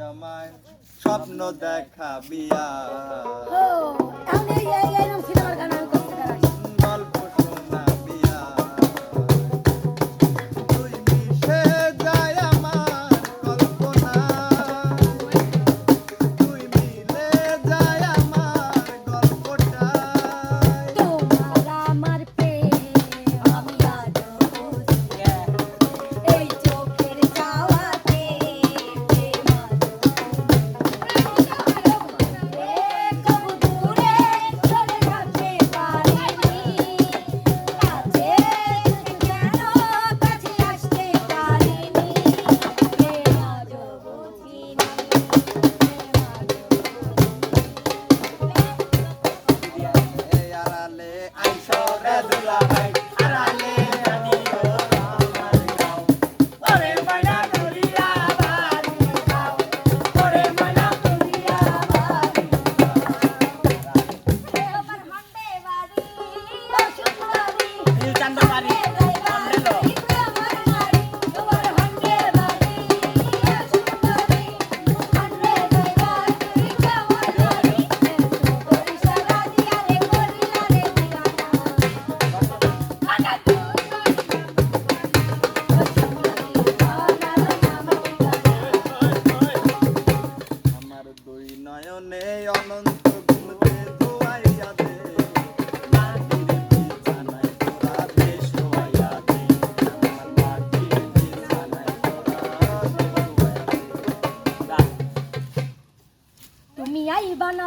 জমায় স্বপ্ন দেখা বিয়া।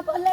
por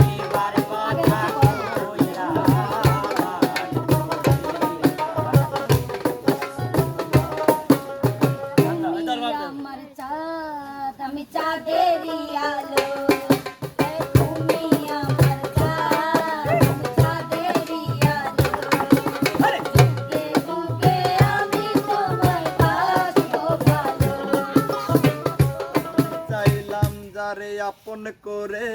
আপন করে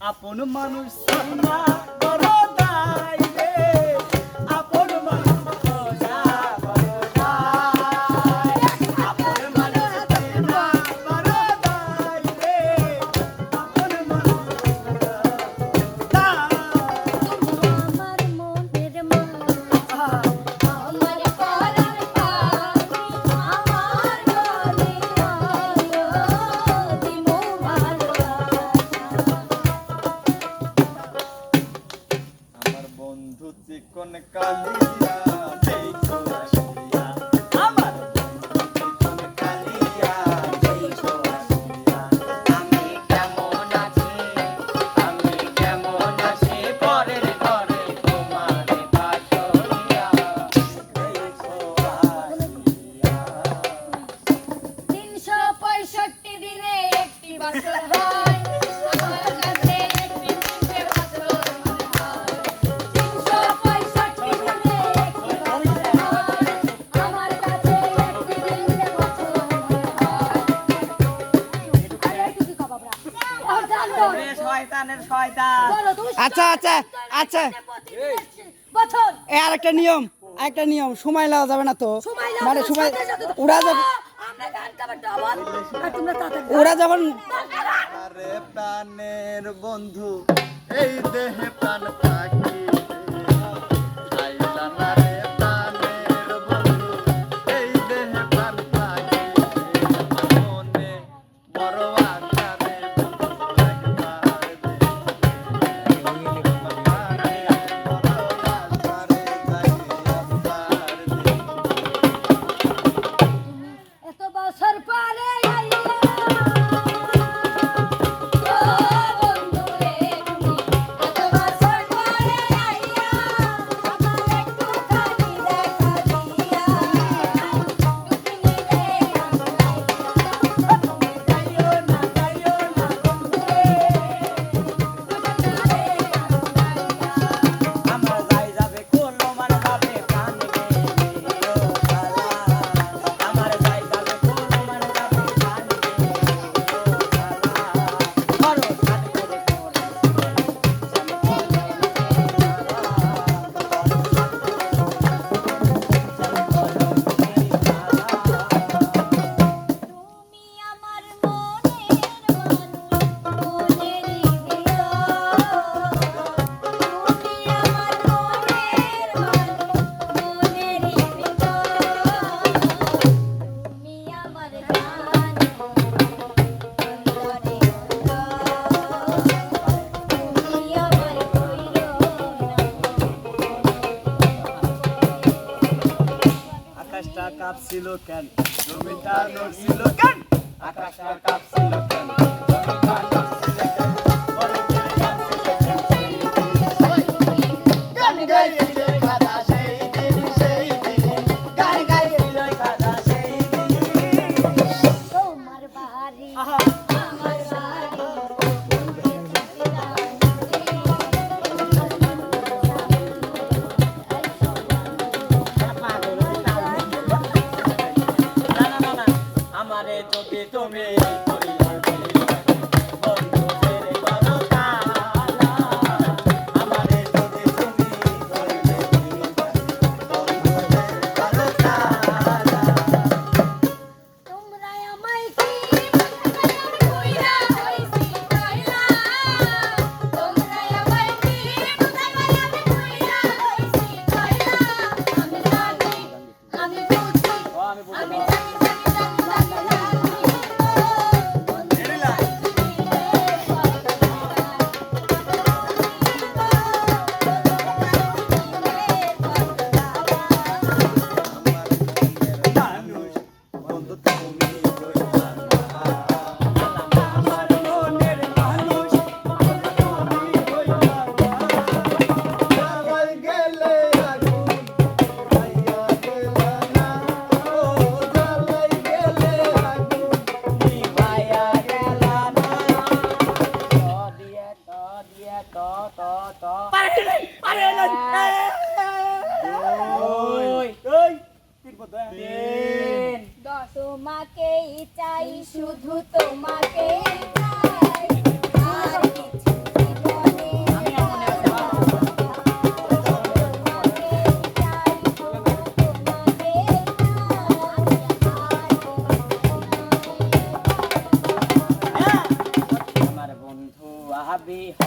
আপন মানুষ সামনা করো তাই আচ্ছা আচ্ছা আচ্ছা। আর একটা নিয়ম আরেকটা নিয়ম। সময় লাগা যাবে না তো। মানে সময় উড়া যাবে ওরা যখন প্রাণের বন্ধু এই দেহে প্রাণ থাকি ছিল কেন? জমিদার নোট ছিল কেন? দুই দুই তিন পদ তিন দশ তোমাকেই চাই শুধু তোমাকেই চাই। আর কিছু be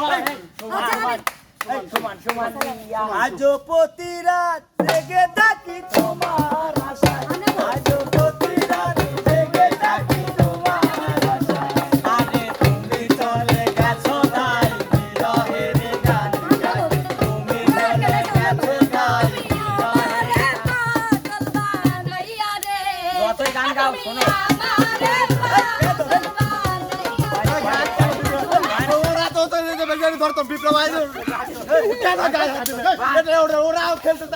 আচ্ছা, আচ্ছা। আজ প্রতি রাত জেগে থাকি তোমার ওরাও খেলতে